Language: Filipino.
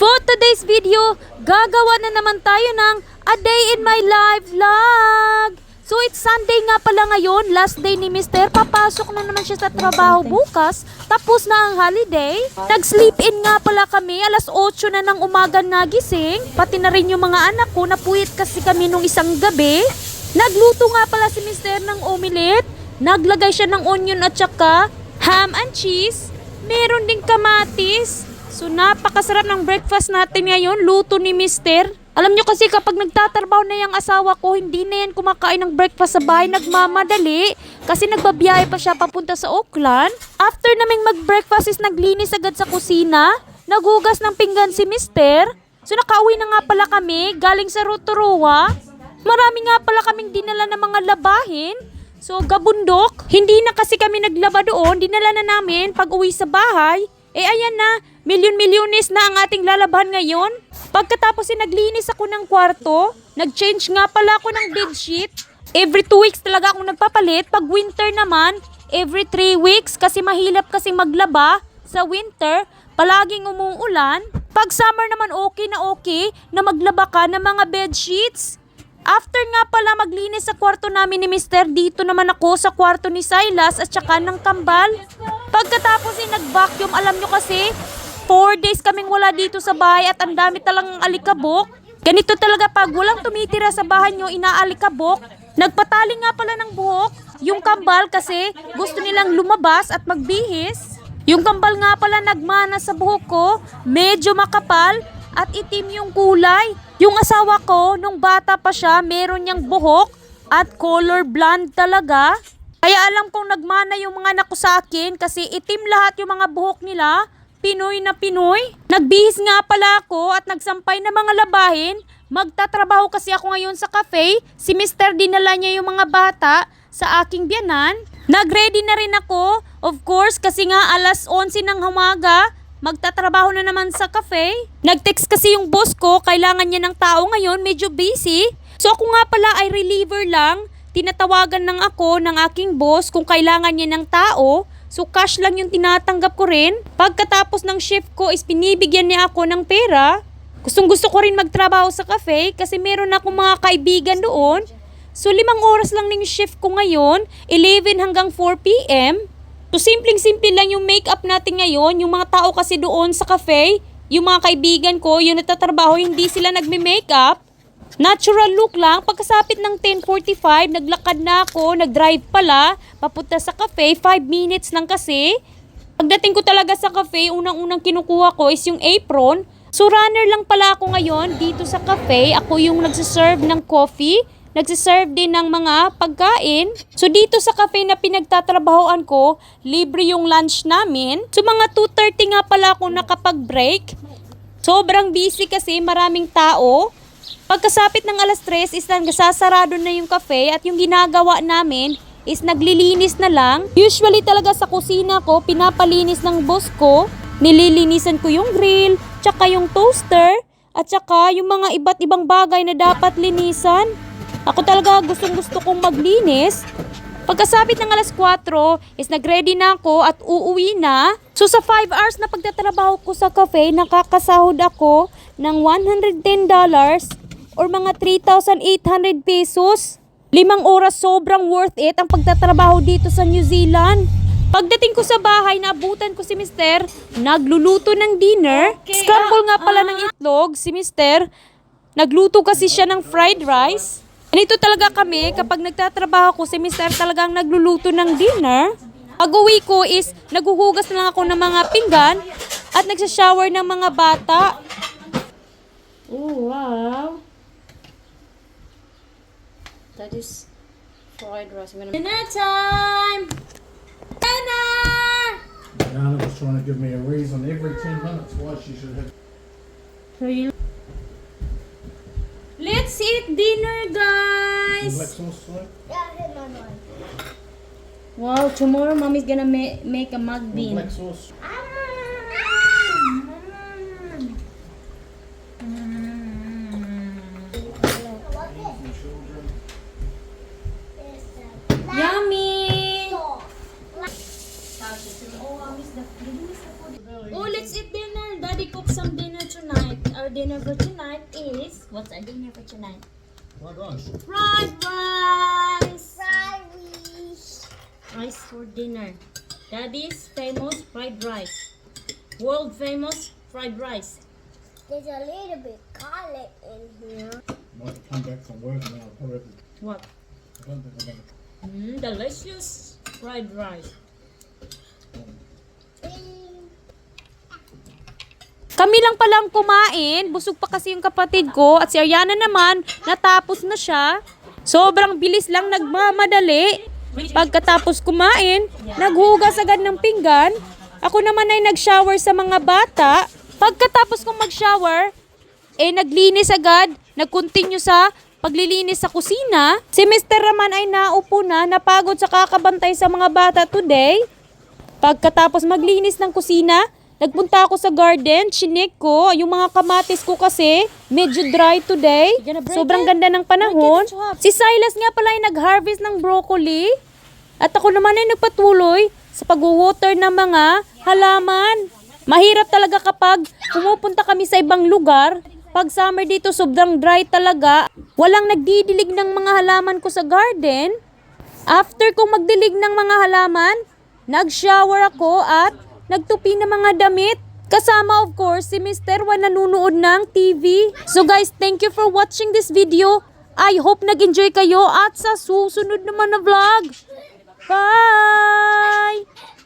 For today's video, gagawa na naman tayo ng A Day in My Life vlog. So it's Sunday nga pala ngayon, last day ni Mister. Papasok na naman siya sa trabaho bukas. Tapos na ang holiday. Nag-sleep in nga pala kami, alas 8 na ng umaga nagising. Pati na rin yung mga anak ko, napuwit kasi kami nung isang gabi. Nagluto nga pala si Mister ng omelette. Naglagay siya ng onion at saka ham and cheese. Meron ding kamatis. So napakasarap ng breakfast natin ngayon, luto ni Mister. Alam nyo kasi kapag nagtatrabaho na yung asawa ko, hindi na yan kumakain ng breakfast sa bahay, nagmamadali. Kasi nagbabiyahe pa siya papunta sa Auckland. After naming mag-breakfast is naglinis agad sa kusina. Nagugas ng pinggan si Mister. So nakauwi na nga pala kami, galing sa Rotorua. Marami nga pala kaming dinala ng mga labahin. So, gabundok. Hindi na kasi kami naglaba doon. Dinala na namin pag uwi sa bahay. Eh, ayan na. Milyon-milyones na ang ating lalabahan ngayon. Pagkatapos eh, naglinis ako ng kwarto, nag-change nga pala ako ng bedsheet. Every two weeks talaga ako nagpapalit. Pag winter naman, every three weeks kasi mahilap kasi maglaba sa winter. Palaging umuulan. Pag summer naman okay na okay na maglaba ka ng mga bedsheets. After nga pala maglinis sa kwarto namin ni Mister, dito naman ako sa kwarto ni Silas at saka ng kambal. Pagkatapos eh, nag-vacuum, alam nyo kasi, 4 days kaming wala dito sa bahay at ang dami talang alikabok. Ganito talaga pag walang tumitira sa bahay nyo, inaalikabok. Nagpatali nga pala ng buhok, yung kambal kasi gusto nilang lumabas at magbihis. Yung kambal nga pala nagmana sa buhok ko, medyo makapal at itim yung kulay. Yung asawa ko, nung bata pa siya, meron niyang buhok at color blonde talaga. Kaya alam kong nagmana yung mga anak ko sa akin kasi itim lahat yung mga buhok nila. Pinoy na Pinoy. Nagbihis nga pala ako at nagsampay na mga labahin. Magtatrabaho kasi ako ngayon sa cafe. Si Mr. dinala niya yung mga bata sa aking biyanan. Nagready na rin ako, of course, kasi nga alas 11 ng umaga. Magtatrabaho na naman sa cafe. Nag-text kasi yung boss ko, kailangan niya ng tao ngayon, medyo busy. So ako nga pala ay reliever lang. Tinatawagan ng ako ng aking boss kung kailangan niya ng tao. So cash lang yung tinatanggap ko rin. Pagkatapos ng shift ko is pinibigyan niya ako ng pera. Gustong gusto ko rin magtrabaho sa cafe kasi meron akong mga kaibigan doon. So limang oras lang ng shift ko ngayon, 11 hanggang 4 p.m. So, simpleng-simple lang yung makeup natin ngayon. Yung mga tao kasi doon sa cafe, yung mga kaibigan ko, yung natatrabaho, hindi sila nagme-makeup. Natural look lang. Pagkasapit ng 10.45, naglakad na ako, nag-drive pala, papunta sa cafe, 5 minutes lang kasi. Pagdating ko talaga sa cafe, unang-unang kinukuha ko is yung apron. So, runner lang pala ako ngayon dito sa cafe. Ako yung nagsiserve ng coffee nagsiserve din ng mga pagkain. So dito sa cafe na pinagtatrabahoan ko, libre yung lunch namin. So mga 2.30 nga pala ako nakapag-break. Sobrang busy kasi maraming tao. Pagkasapit ng alas 3 is nagsasarado na yung cafe at yung ginagawa namin is naglilinis na lang. Usually talaga sa kusina ko, pinapalinis ng boss ko. Nililinisan ko yung grill, tsaka yung toaster, at tsaka yung mga iba't ibang bagay na dapat linisan. Ako talaga gustong gusto kong maglinis. Pagkasapit ng alas 4 is nagready na ako at uuwi na. So sa 5 hours na pagtatrabaho ko sa cafe, nakakasahod ako ng $110 or mga 3,800 pesos. Limang oras sobrang worth it ang pagtatrabaho dito sa New Zealand. Pagdating ko sa bahay, naabutan ko si Mister, nagluluto ng dinner. Scramble nga pala ng itlog si Mister. Nagluto kasi siya ng fried rice. Ganito talaga kami, kapag nagtatrabaho ko, si Mr. talagang nagluluto ng dinner. Pag uwi ko is, naguhugas na lang ako ng mga pinggan at nagsashower ng mga bata. Oh, wow. That is fried rice. I'm gonna... Dinner time! Dinner! Diana was trying to give me a reason every 10 minutes why she should have. So you... Let's eat dinner, guys! Black sauce to it? Wow, tomorrow mommy's gonna ma- make a mug bean. Black sauce. Yummy! Oh, let's eat dinner. Daddy cooked some dinner tonight. Our dinner for tonight is what's our dinner for tonight? Fried rice. Fried rice. Fried rice. Rice for dinner. Daddy's famous fried rice. World famous fried rice. There's a little bit garlic in here. I might have to come back from work now. Probably have to- What? I don't think I'm gonna. Mm, delicious fried rice. Kami lang palang kumain, busog pa kasi yung kapatid ko at si Ariana naman, natapos na siya. Sobrang bilis lang nagmamadali. Pagkatapos kumain, naghugas agad ng pinggan. Ako naman ay nag-shower sa mga bata. Pagkatapos kong mag-shower, eh naglinis agad, nag-continue sa paglilinis sa kusina. Si Mr. Raman ay naupo na, napagod sa kakabantay sa mga bata today. Pagkatapos maglinis ng kusina, nagpunta ako sa garden, chinik ko, yung mga kamatis ko kasi, medyo dry today. Sobrang ganda ng panahon. Si Silas nga pala ay nag-harvest ng broccoli. At ako naman ay nagpatuloy sa pag-water ng mga halaman. Mahirap talaga kapag pumupunta kami sa ibang lugar. Pag summer dito, sobrang dry talaga. Walang nagdidilig ng mga halaman ko sa garden. After kong magdilig ng mga halaman, nag-shower ako at nagtupi ng mga damit. Kasama of course si Mr. Juan nanunood ng TV. So guys, thank you for watching this video. I hope nag-enjoy kayo at sa susunod naman na vlog. Bye!